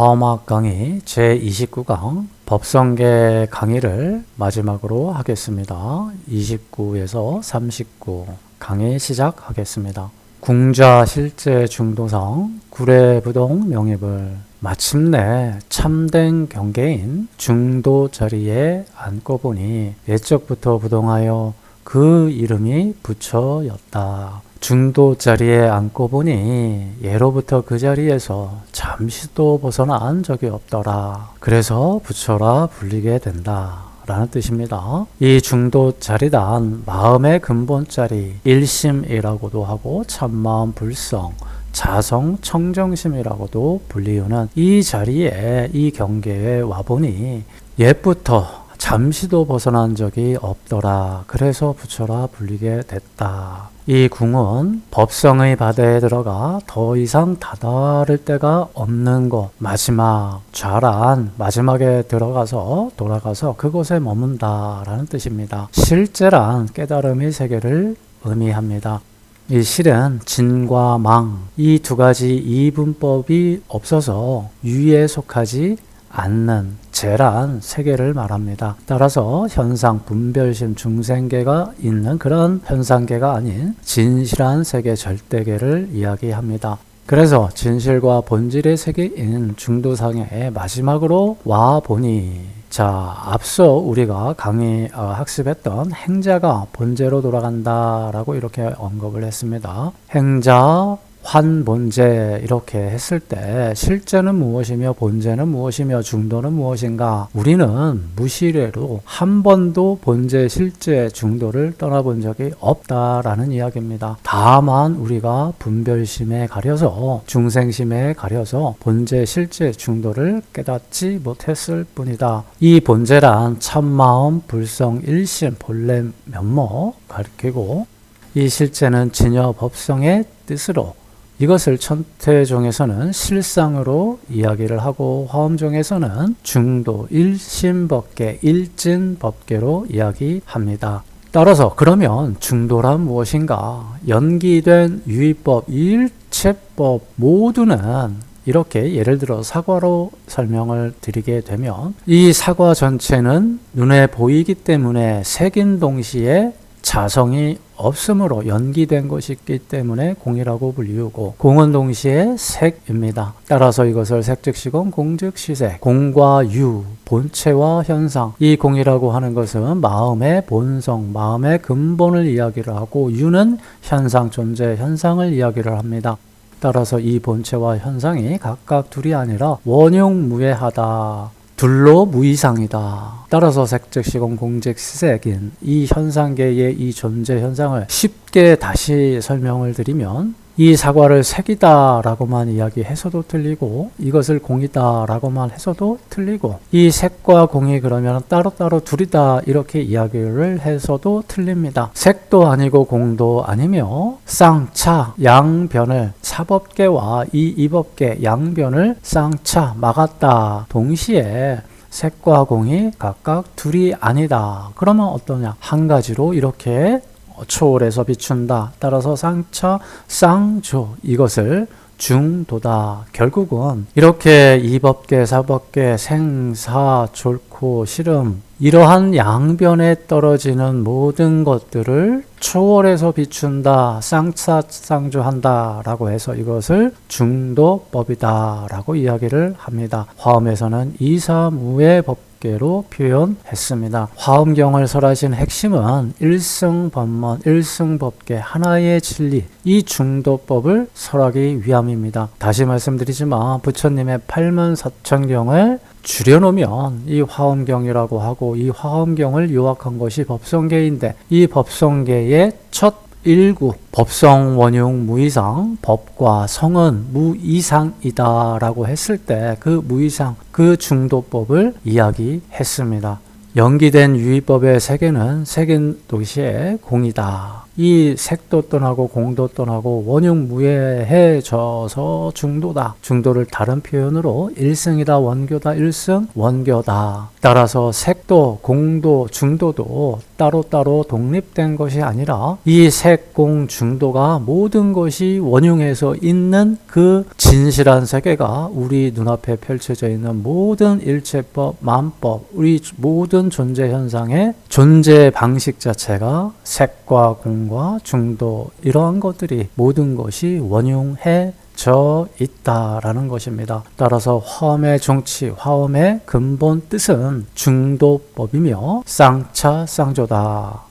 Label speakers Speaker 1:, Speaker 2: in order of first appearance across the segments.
Speaker 1: 화엄학 강의 제29강 법성계 강의를 마지막으로 하겠습니다. 29에서 39 강의 시작하겠습니다. 궁자 실제 중도성 구례부동 명입을 마침내 참된 경계인 중도 자리에 앉고 보니 예적부터 부동하여 그 이름이 부처였다. 중도 자리에 앉고 보니 예로부터 그 자리에서 잠시도 벗어난 적이 없더라. 그래서 부처라 불리게 된다. 라는 뜻입니다. 이 중도 자리단 마음의 근본 자리 일심이라고도 하고 참마음 불성 자성 청정심이라고도 불리우는 이 자리에 이 경계에 와보니 옛부터 잠시도 벗어난 적이 없더라. 그래서 부처라 불리게 됐다. 이 궁은 법성의 바다에 들어가 더 이상 다다를 데가 없는 곳, 마지막, 좌란, 마지막에 들어가서 돌아가서 그곳에 머문다라는 뜻입니다. 실제란 깨달음의 세계를 의미합니다. 이 실은 진과 망, 이 두 가지 이분법이 없어서 유에 속하지 않는 재란 세계를 말합니다. 따라서 현상 분별심 중생계가 있는 그런 현상계가 아닌 진실한 세계 절대계를 이야기합니다. 그래서 진실과 본질의 세계인 중도상에 마지막으로 와 보니 자 앞서 우리가 강의 어, 학습했던 행자가 본제로 돌아간다라고 이렇게 언급을 했습니다. 행자 환본제 이렇게 했을 때 실제는 무엇이며 본제는 무엇이며 중도는 무엇인가 우리는 무시례로 한 번도 본제 실제 중도를 떠나본 적이 없다라는 이야기입니다. 다만 우리가 분별심에 가려서 중생심에 가려서 본제 실제 중도를 깨닫지 못했을 뿐이다. 이 본제란 참마음 불성 일심 본래 면모 가리키고 이 실제는 진여 법성의 뜻으로 이것을 천태종에서는 실상으로 이야기를 하고 화엄종에서는 중도 일심법계 일진법계로 이야기합니다. 따라서 그러면 중도란 무엇인가? 연기된 유의법, 일체법 모두는 이렇게 예를 들어 사과로 설명을 드리게 되면 이 사과 전체는 눈에 보이기 때문에 색인 동시에 자성이 없으므로 연기된 것이 있기 때문에 공이라고 불리우고 공은 동시에 색입니다. 따라서 이것을 색즉시공 공즉시색 공과 유 본체와 현상 이 공이라고 하는 것은 마음의 본성 마음의 근본을 이야기를 하고 유는 현상 존재 현상을 이야기를 합니다. 따라서 이 본체와 현상이 각각 둘이 아니라 원용무해하다 둘로 무이상이다. 따라서 색즉 시공 공즉 시색인 이 현상계의 이 존재 현상을 쉽게 다시 설명을 드리면 이 사과를 색이다라고만 이야기해서도 틀리고 이것을 공이다라고만 해서도 틀리고 이 색과 공이 그러면 따로따로 둘이다 이렇게 이야기를 해서도 틀립니다. 색도 아니고 공도 아니며 쌍차 양변을 사법계와 이 이법계 양변을 쌍차 막았다 동시에 색과 공이 각각 둘이 아니다. 그러면 어떠냐? 한 가지로 이렇게 초월해서 비춘다. 따라서 상처, 쌍조 이것을 중도다. 결국은 이렇게 이법계, 사법계, 생사, 졸고, 시름 이러한 양변에 떨어지는 모든 것들을 초월해서 비춘다, 쌍차, 쌍조한다 라고 해서 이것을 중도법이다 라고 이야기를 합니다. 화엄에서는 이사무의 법 개로 표현했습니다. 화엄경을 설하신 핵심은 일승법문, 일승법계 하나의 진리, 이 중도법을 설하기 위함입니다. 다시 말씀드리지만 부처님의 팔문사천경을 줄여놓으면 이 화엄경이라고 하고 이 화엄경을 요약한 것이 법성계인데 이 법성계의 첫 일구 법성 원용 무이상 법과 성은 무이상이다 라고 했을 때 그 무이상 그 중도법을 이야기했습니다. 연기된 유의법의 세계는 세계 도시의 공이다. 이 색도 떠나고 공도 떠나고 원흉 무해해져서 중도다. 중도를 다른 표현으로 일승이다 원교다 일승 원교다. 따라서 색도 공도 중도도 따로따로 독립된 것이 아니라 이 색공 중도가 모든 것이 원흉에서 있는 그 진실한 세계가 우리 눈앞에 펼쳐져 있는 모든 일체법, 만법, 우리 모든 존재 현상의 존재 방식 자체가 색과 공과 중도 이러한 것들이 모든 것이 원흉해 져 있다라는 것입니다. 따라서 화엄의 정치, 화엄의 근본 뜻은 중도법이며 쌍차 쌍조다.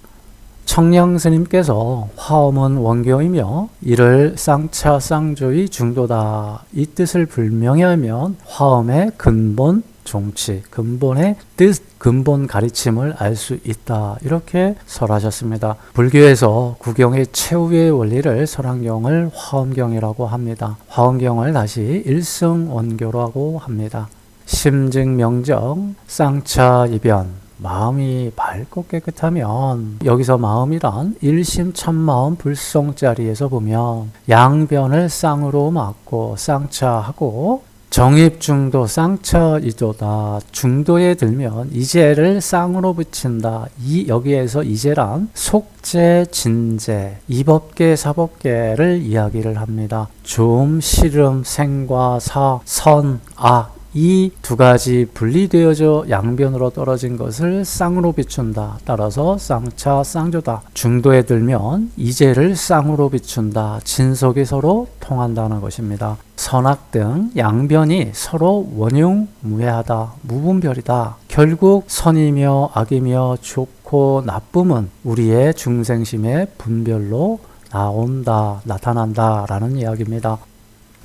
Speaker 1: 청량 스님께서 화엄은 원교이며 이를 쌍차 쌍조의 중도다 이 뜻을 불명히 하면 화엄의 근본 정치, 근본의 뜻, 근본 가르침을 알 수 있다. 이렇게 설하셨습니다. 불교에서 구경의 최후의 원리를 설한경을 화엄경이라고 합니다. 화엄경을 다시 일승원교라고 합니다. 심증 명정, 쌍차 이변, 마음이 밝고 깨끗하면 여기서 마음이란 일심 천마음 불성자리에서 보면 양변을 쌍으로 막고 쌍차하고 정입 중도 쌍처 이도다. 중도에 들면 이제를 쌍으로 붙인다. 이 여기에서 이제란 속죄 진죄 이법계 사법계를 이야기를 합니다. 좀 시름 생과 사 선 악 이 두 가지 분리되어져 양변으로 떨어진 것을 쌍으로 비춘다. 따라서 쌍차 쌍조다. 중도에 들면 이제를 쌍으로 비춘다. 진속이 서로 통한다는 것입니다. 선악 등 양변이 서로 원흉무해하다. 무분별이다. 결국 선이며 악이며 좋고 나쁨은 우리의 중생심의 분별로 나온다, 나타난다 라는 이야기입니다.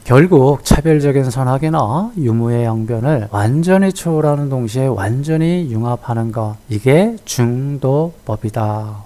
Speaker 1: 결국 차별적인 선악이나 유무의 양변을 완전히 초월하는 동시에 완전히 융합하는 것 이게 중도법이다.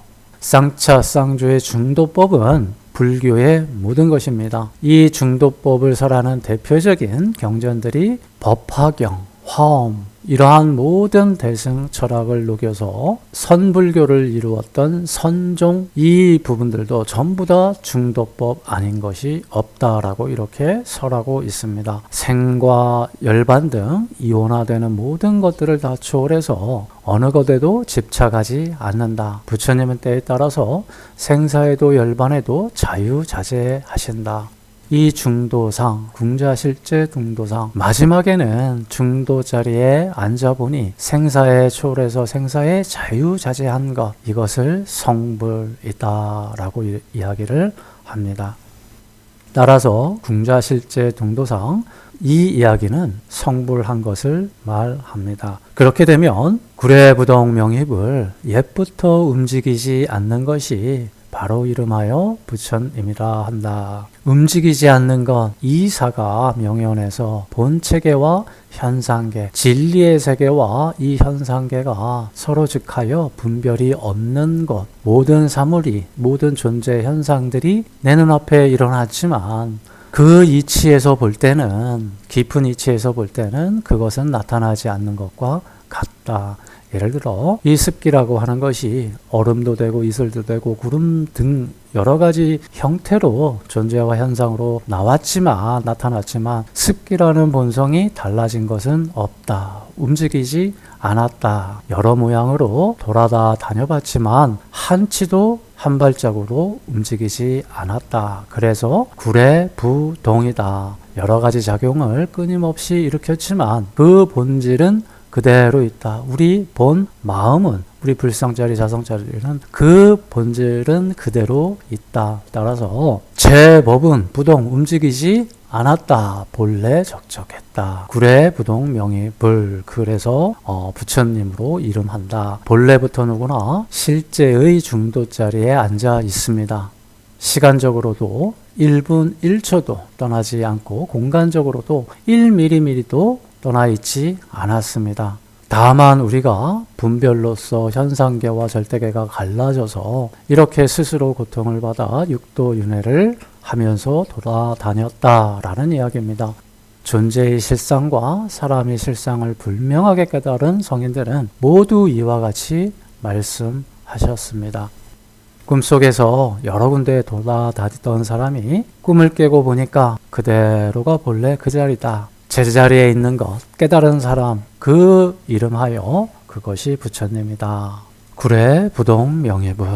Speaker 1: 쌍차 쌍조의 중도법은 불교의 모든 것입니다. 이 중도법을 설하는 대표적인 경전들이 법화경, 화엄, 이러한 모든 대승 철학을 녹여서 선불교를 이루었던 선종 이 부분들도 전부 다 중도법 아닌 것이 없다라고 이렇게 설하고 있습니다. 생과 열반 등 이온화되는 모든 것들을 다 초월해서 어느 것에도 집착하지 않는다. 부처님은 때에 따라서 생사에도 열반에도 자유자재하신다. 이 중도상, 궁자실제 중도상, 마지막에는 중도 자리에 앉아보니 생사에 초월해서 생사에 자유자재한 것, 이것을 성불이다 라고 이야기를 합니다. 따라서 궁자실제 중도상 이 이야기는 성불한 것을 말합니다. 그렇게 되면 구례부동 명입을 옛부터 움직이지 않는 것이 바로 이름하여 부처입니다 한다. 움직이지 않는 것 이사가 명연에서 본체계와 현상계, 진리의 세계와 이 현상계가 서로 즉하여 분별이 없는 것, 모든 사물이, 모든 존재 현상들이 내 눈앞에 일어났지만 그 이치에서 볼 때는, 깊은 이치에서 볼 때는 그것은 나타나지 않는 것과 같다. 예를 들어 이 습기라고 하는 것이 얼음도 되고 이슬도 되고 구름 등 여러 가지 형태로 존재와 현상으로 나왔지만 나타났지만 습기라는 본성이 달라진 것은 없다. 움직이지 않았다. 여러 모양으로 돌아다 다녀봤지만 한치도 한 발짝으로 움직이지 않았다. 그래서 구례 부동이다. 여러 가지 작용을 끊임없이 일으켰지만 그 본질은 그대로 있다. 우리 본 마음은 우리 불성자리 자성자리는 그 본질은 그대로 있다. 따라서 제 법은 부동 움직이지 않았다. 본래 적적했다. 구례 부동 명의 불. 그래서 어, 부처님으로 이름한다. 본래부터 누구나 실제의 중도 자리에 앉아 있습니다. 시간적으로도 1분 1초도 떠나지 않고 공간적으로도 1mm도 떠나 있지 않았습니다. 다만 우리가 분별로서 현상계와 절대계가 갈라져서 이렇게 스스로 고통을 받아 육도윤회를 하면서 돌아다녔다라는 이야기입니다. 존재의 실상과 사람의 실상을 불명하게 깨달은 성인들은 모두 이와 같이 말씀하셨습니다. 꿈속에서 여러 군데 돌아다니던 사람이 꿈을 깨고 보니까 그대로가 본래 그 자리다. 제자리에 있는 것 깨달은 사람 그 이름하여 그것이 부처님이다. 구례 부동 명예불